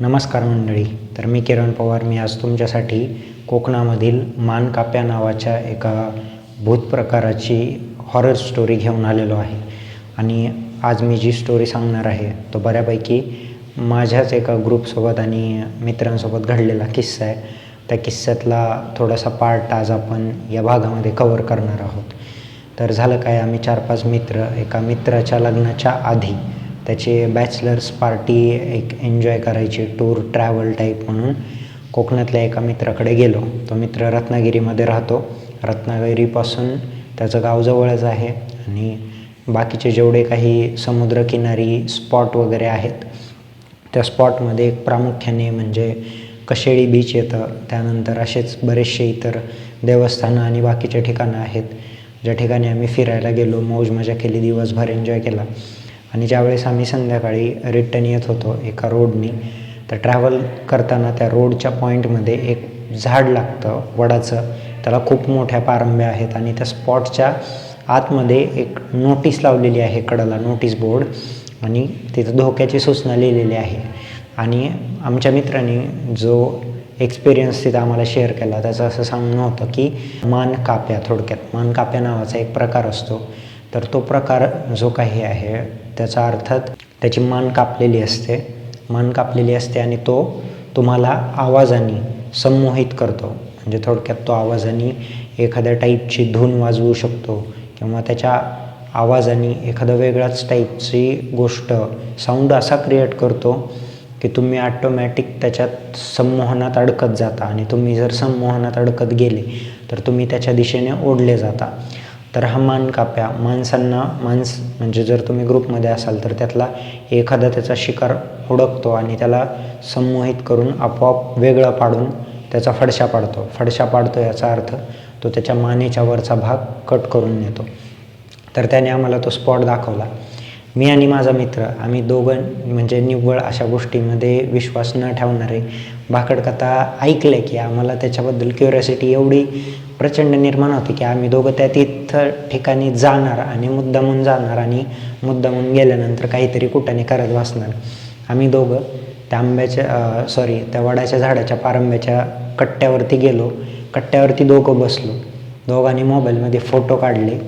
नमस्कार मंडळी तर मी किरण पवार. मी आज तुमच्यासाठी कोकणामधील मानकाप्या नावाच्या एका भूत प्रकाराची हॉरर स्टोरी घेऊन आलेलो आहे. आणि आज मी जी स्टोरी सांगणार आहे तो बऱ्यापैकी माझ्याच एका ग्रुपसोबत आणि मित्रांसोबत घडलेला किस्सा आहे. त्या किस्स्यातला थोडासा पार्ट आज आपण या भागामध्ये कवर करणार आहोत. तर झालं काय आम्ही चार पाच मित्र एका मित्राच्या लग्नाच्या आधी त्याचे बॅचलर्स पार्टी एक एन्जॉय करायची टूर ट्रॅव्हल टाईप म्हणून. कोकणातल्या एका मित्राकडे गेलो. तो मित्र रत्नागिरीमध्ये राहतो. रत्नागिरीपासून त्याचं गाव जवळच आहे. आणि बाकीचे जेवढे काही समुद्रकिनारी स्पॉट वगैरे आहेत त्या स्पॉटमध्ये एक प्रामुख्याने म्हणजे कशेळी बीच येतं. त्यानंतर असेच बरेचसे इतर देवस्थानं आणि बाकीचे ठिकाणं आहेत. ज्या ठिकाणी आम्ही फिरायला गेलो मौज मजा केली दिवसभर एन्जॉय केला. आणि ज्यावेळेस आम्ही संध्याकाळी रिटर्न येत होतो एका रोडनी तर ट्रॅव्हल करताना त्या रोडच्या पॉईंटमध्ये एक झाड लागतं वडाचं. त्याला खूप मोठ्या पारंब्या आहेत आणि त्या स्पॉटच्या आतमध्ये एक नोटीस लावलेली आहे कडाला नोटीस बोर्ड आणि तिथं धोक्याची सूचना लिहिलेली आहे. आणि आमच्या मित्राने जो एक्सपिरियन्स तिथं आम्हाला शेअर केला त्याचं असं सांगणं होतं की मान काप्या थोडक्यात. मान काप्या नावाचा एक प्रकार असतो. तर तो प्रकार जो काही आहे त्याचा अर्थात त्याची मान कापलेली असते. मान कापलेली असते आणि तो तुम्हाला आवाजाने संमोहित करतो. म्हणजे थोडक्यात तो आवाजाने एखाद्या टाईपची धून वाजवू शकतो किंवा त्याच्या आवाजाने एखादा वेगळाच टाईपची गोष्ट साऊंड असा क्रिएट करतो की तुम्ही ॲटोमॅटिक त्याच्यात संमोहनात अडकत जाता. आणि तुम्ही जर संमोहनात अडकत गेले तर तुम्ही त्याच्या दिशेने ओढले जाता. तर हा मान काप्या. माणसांना माणस म्हणजे जर तुम्ही ग्रुपमध्ये असाल तर त्यातला एखादा त्याचा शिकार हुडकतो आणि त्याला संमोहित करून आपोआप वेगळं पाडून त्याचा फडशा पाडतो. फडशा पाडतो याचा अर्थ तो त्याच्या मानेच्या वरचा भाग कट करून नेतो. तर त्याने आम्हाला तो स्पॉट दाखवला. मी आणि माझा मित्र आम्ही दोघं म्हणजे निव्वळ अशा गोष्टीमध्ये विश्वास न ठेवणारे भाकड कथा ऐकले की आम्हाला त्याच्याबद्दल क्युरियोसिटी एवढी प्रचंड निर्माण होती की आम्ही दोघं त्या तिथं ठिकाणी जाणार आणि मुद्दामून जाणार आणि मुद्दामून गेल्यानंतर काहीतरी कुठाने करत बसणार. आम्ही दोघं त्या आंब्याच्या सॉरी त्या वडाच्या झाडाच्या पारंब्याच्या कट्ट्यावरती गेलो. कट्ट्यावरती दोघं बसलो. दोघांनी मोबाईलमध्ये फोटो काढले.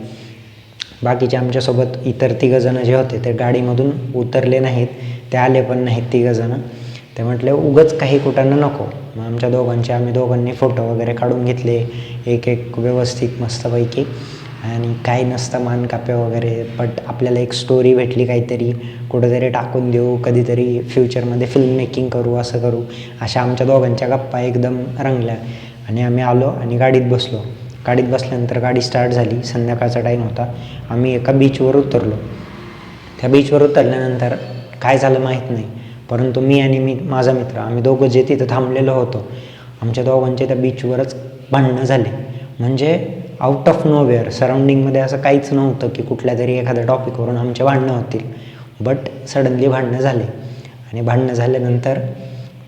बाकीचे आमच्यासोबत इतर तिघंजणं जे होते ते गाडीमधून उतरले नाहीत ते आले पण नाहीत तिघंजणं. ते म्हटले उगंच काही कुठं नको. मग आमच्या दोघांचे आम्ही दोघांनी फोटो वगैरे काढून घेतले एक एक व्यवस्थित मस्तपैकी. आणि काही नसतं मानकाप्या वगैरे बट आपल्याला एक स्टोरी भेटली काहीतरी कुठंतरी टाकून देऊ कधीतरी फ्युचरमध्ये फिल्म मेकिंग करू असं करू अशा आमच्या दोघांच्या गप्पा एकदम रंगल्या. आणि आम्ही आलो आणि गाडीत बसलो. गाडीत बसल्यानंतर गाडी स्टार्ट झाली. संध्याकाळचा टाईम होता. आम्ही एका बीचवर उतरलो. त्या बीचवर उतरल्यानंतर काय झालं माहीत नाही. परंतु मी आणि मी माझा मित्र आम्ही दोघं जे तिथं थांबलेलो होतो आमच्या दोघांचे त्या बीचवरच भांडणं झाले. म्हणजे आउट ऑफ नोवेअर सराउंडिंगमध्ये असं काहीच नव्हतं की कुठल्या तरी एखाद्या टॉपिकवरून आमचे भांडणं होतील. बट सडनली भांडणं झाले. आणि भांडणं झाल्यानंतर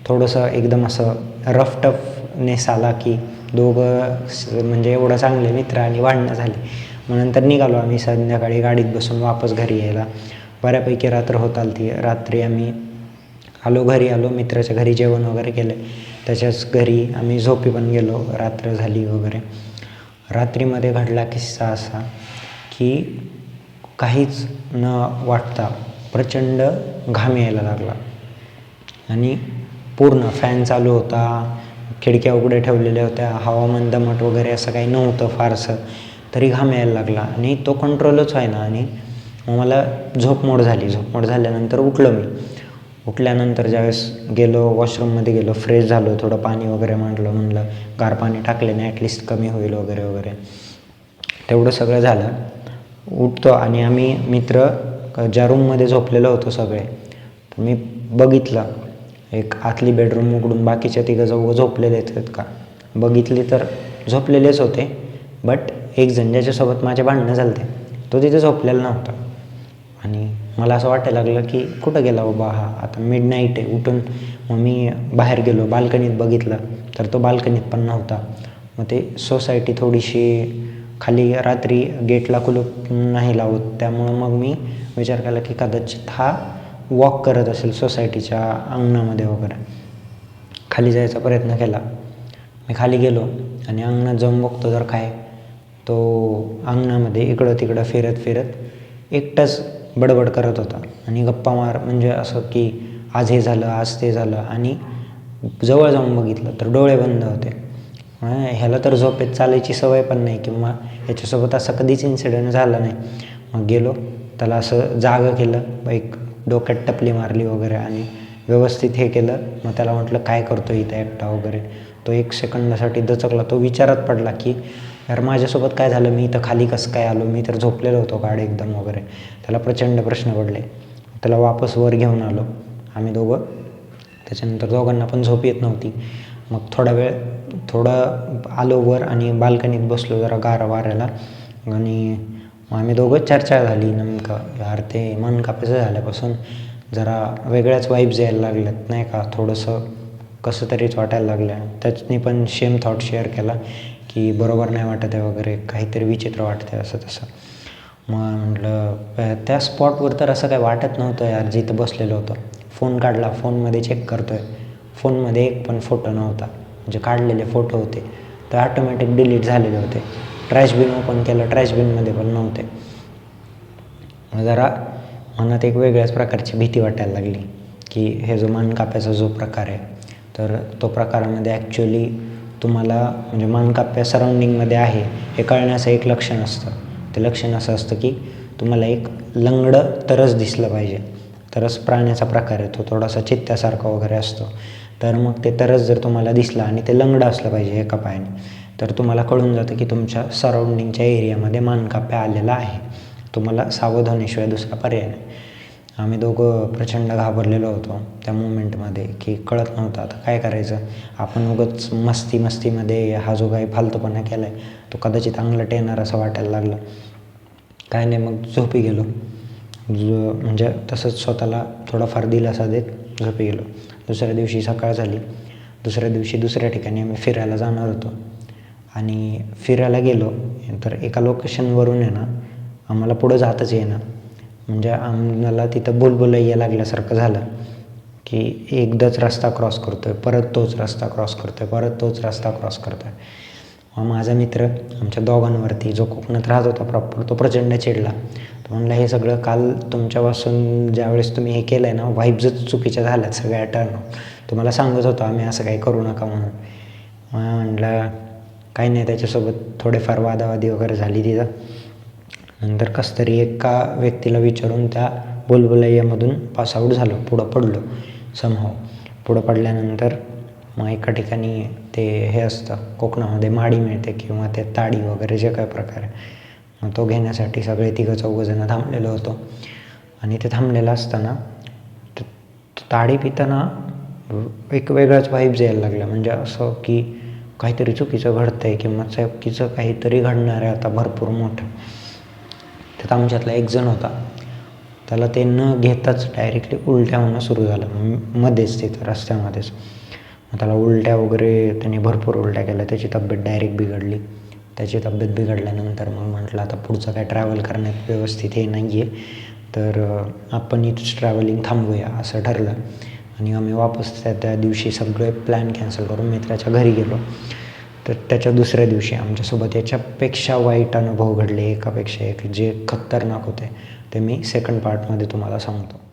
थोडंसं एकदम असं रफ टफनेस आला की दोघं म्हणजे एवढं चांगले मित्र आणि भांडणं झाले. मग नंतर निघालो आम्ही संध्याकाळी गाडीत बसून वापस घरी यायला. बऱ्यापैकी रात्र होत आली ती रात्री आम्ही आलो घरी आलो मित्राच्या घरी जेवण वगैरे केलं. त्याच्याच घरी आम्ही झोपी पण गेलो. रात्र झाली वगैरे. रात्रीमध्ये घडला किस्सा असा की काहीच न वाटता प्रचंड घाम यायला लागला. आणि पूर्ण फॅन चालू होता. खिडक्या उघड्या ठेवलेल्या होत्या. हवामान दमट वगैरे असं काही नव्हतं फारसं. तरी घाम यायला लागला आणि तो कंट्रोलच व्हायना आणि मग मला झोपमोड झाली. झोपमोड झाल्यानंतर उठलो मी. उठल्यानंतर ज्यावेळेस गेलो वॉशरूममध्ये गेलो फ्रेश झालो थोडं पाणी वगैरे मांडलं म्हणलं गार पाणी टाकल्याने ॲटलिस्ट कमी होईल वगैरे वगैरे. तेवढं सगळं झालं. उठतो आणि आम्ही मित्र ज्या रूममध्ये झोपलेलो होतो सगळे मी बघितलं. एक आतली बेडरूम उघडून बाकीच्या तिघं जवळ झोपलेले आहेत का? बघितली तर झोपलेलेच होते बट एक जण ज्याच्यासोबत माझे भांडणं झालते. तो तिथे झोपलेला नव्हता. आणि मला असं वाटायला लागलं की कुठं गेला बाबा हा? आता मिड नाईट आहे. उठून मग मी बाहेर गेलो बाल्कनीत बघितलं तर तो बाल्कनीत पण नव्हता. मग ते सोसायटी थोडीशी खाली रात्री गेटला कुलूप नाही लावत. त्यामुळं मग मी विचार केला की कदाचित हा वॉक करत असेल सोसायटीच्या अंगणामध्ये वगैरे. खाली जायचा प्रयत्न केला. मी खाली गेलो आणि अंगणात जाऊन बघतो जर काय? तो अंगणामध्ये इकडं तिकडं फिरत फिरत एकटाच बडबड करत होता. आणि गप्पा मार म्हणजे असं की आज हे झालं आज ते झालं आणि जवळ जाऊन बघितलं तर डोळे बंद होते. ह्याला तर झोपेत चालायची सवय पण नाही किंवा ह्याच्यासोबत असा कधीच इन्सिडेंट झाला नाही. मग गेलो त्याला असं जागं केलं एक डोक्यात टपली मारली वगैरे आणि व्यवस्थित हे केलं. मग त्याला म्हटलं काय करतो इथं एकटा वगैरे? तो एक सेकंदासाठी दचकला. तो विचारात पडला की यार माझ्यासोबत काय झालं? मी इथं खाली कसं काय आलो? मी तर झोपलेलो होतो गाड एकदम वगैरे. त्याला प्रचंड प्रश्न पडले. त्याला वापस वर घेऊन आलो. आम्ही दोघं. त्याच्यानंतर दोघांना पण झोप येत नव्हती. मग थोडा वेळ थोडं आलो वर आणि बाल्कनीत बसलो जरा गारा वाऱ्याला. आणि मग आम्ही दोघंच चर्चा झाली नेमकं यार ते मन कापायचं झाल्यापासून जरा वेगळ्याच वाईब्स यायला लागल्यात नाही का? थोडंसं कसं तरीच वाटायला लागलं. त्याच्यानी पण सेम थॉट शेअर केला की बरोबर नाही वाटत आहे वगैरे काहीतरी विचित्र वाटते असं तसं. मग म्हटलं त्या स्पॉटवर तर असं काही वाटत नव्हतं यार जिथं बसलेलं होतं. फोन काढला फोनमध्ये चेक करतो आहे फोनमध्ये एक पण फोटो नव्हता. म्हणजे काढलेले फोटो होते. तर ऑटोमॅटिक डिलीट झालेले होते. ट्रॅश बिन ओपन केलं ट्रॅश बिनमध्ये पण नव्हते. मग जरा मनात एक वेगळ्याच प्रकारची भीती वाटायला लागली की हे जो मान काप्याचा जो प्रकार आहे तर तो प्रकारामध्ये ॲक्च्युली तुम्हाला म्हणजे मानकाप्या सराउंडिंगमध्ये आहे हे कळण्याचं एक लक्षण असतं. ते लक्षण असं असतं की तुम्हाला एक लंगडं तरस दिसलं पाहिजे. तरस प्राण्याचा प्रकार आहे तो थोडासा चित्त्यासारखा वगैरे असतो. तर मग ते तरस जर तुम्हाला दिसला आणि ते लंगडं असलं पाहिजे एका पायाने तर तुम्हाला कळून जातं की तुमच्या सराउंडिंगच्या एरियामध्ये मानकाप्या आलेला आहे. तुम्हाला सावध होण्याशिवाय दुसरा पर्याय नाही. आम्ही दोघं प्रचंड घाबरलेलो होतो त्या मुमेंटमध्ये की कळत नव्हतं आता काय करायचं? आपण उगंच मस्ती मस्तीमध्ये हा जो काही फालतूपणा केला आहे तो कदाचित अंगलट येणार असं वाटायला लागला. काय नाही मग झोपी गेलो. जो म्हणजे तसंच स्वतःला थोडाफार दिलासा देत झोपी गेलो. दुसऱ्या दिवशी सकाळ झाली. दुसऱ्या दिवशी दुसऱ्या ठिकाणी आम्ही फिरायला जाणार होतो. आणि फिरायला गेलो तर एका लोकेशनवरून आहे ना आम्हाला पुढं जातच येईना. म्हणजे आम्हाला तिथं बुलबुलैया लागल्यासारखं झालं की एकदाच रस्ता क्रॉस करतो आहे परत तोच रस्ता क्रॉस करतो आहे परत तोच रस्ता क्रॉस करतो आहे माझा मित्र आमच्या दोघांवरती जो कोकणात राहत होता प्रॉपर तो प्रचंड चिडला. तो म्हणला हे सगळं काल तुमच्यापासून ज्यावेळेस तुम्ही हे केलं आहे ना व्हाईब्सच चुकीच्या झाल्यात सगळ्या टर्न तुम्हाला सांगत होतो आम्ही असं काही करू नका म्हणून. मग म्हटलं काही नाही त्याच्यासोबत थोडेफार वादावादी वगैरे झाली तिथं. नंतर कसं तरी एका व्यक्तीला विचारून त्या बुलबुलैयामधून पासआउट झालो पुढं पडलो समहाव पुढं पडल्यानंतर मग एका ठिकाणी ते हे असतं कोकणामध्ये माडी मिळते किंवा ते ताडी वगैरे जे काय प्रकार आहे. मग तो घेण्यासाठी सगळे तिघं चौघंजणं थांबलेलो होतो. आणि ते थांबलेलं असताना ताडी पिताना एक वेगळाच वाईब्स यायला लागला. म्हणजे असं की काहीतरी चुकीचं घडतं आहे किंवा चुकीचं काहीतरी घडणार आहे आता भरपूर मोठं. त्यात आमच्यातला एक जण होता. त्याला ते न घेताच डायरेक्टली उलट्या होणं सुरू झालं. मध्येच तिथं रस्त्यामध्येच. मग त्याला उलट्या वगैरे त्याने भरपूर उलट्या केल्या. त्याची तब्येत डायरेक्ट बिघडली. त्याची तब्येत बिघडल्यानंतर मग म्हटलं आता पुढचं काय ट्रॅव्हल करण्यात व्यवस्थित हे नाही आहे तर आपण इथंच ट्रॅव्हलिंग थांबवूया असं ठरलं. आणि आम्ही वापस त्या त्या दिवशी सगळे प्लॅन कॅन्सल करून मित्राच्या घरी गेलो. तर त्याच्या दुसऱ्या दिवशी आमच्यासोबत याच्यापेक्षा वाईट अनुभव घडले. एकापेक्षा एक जे खतरनाक होते ते मी सेकंड पार्टमध्ये तुम्हाला सांगतो.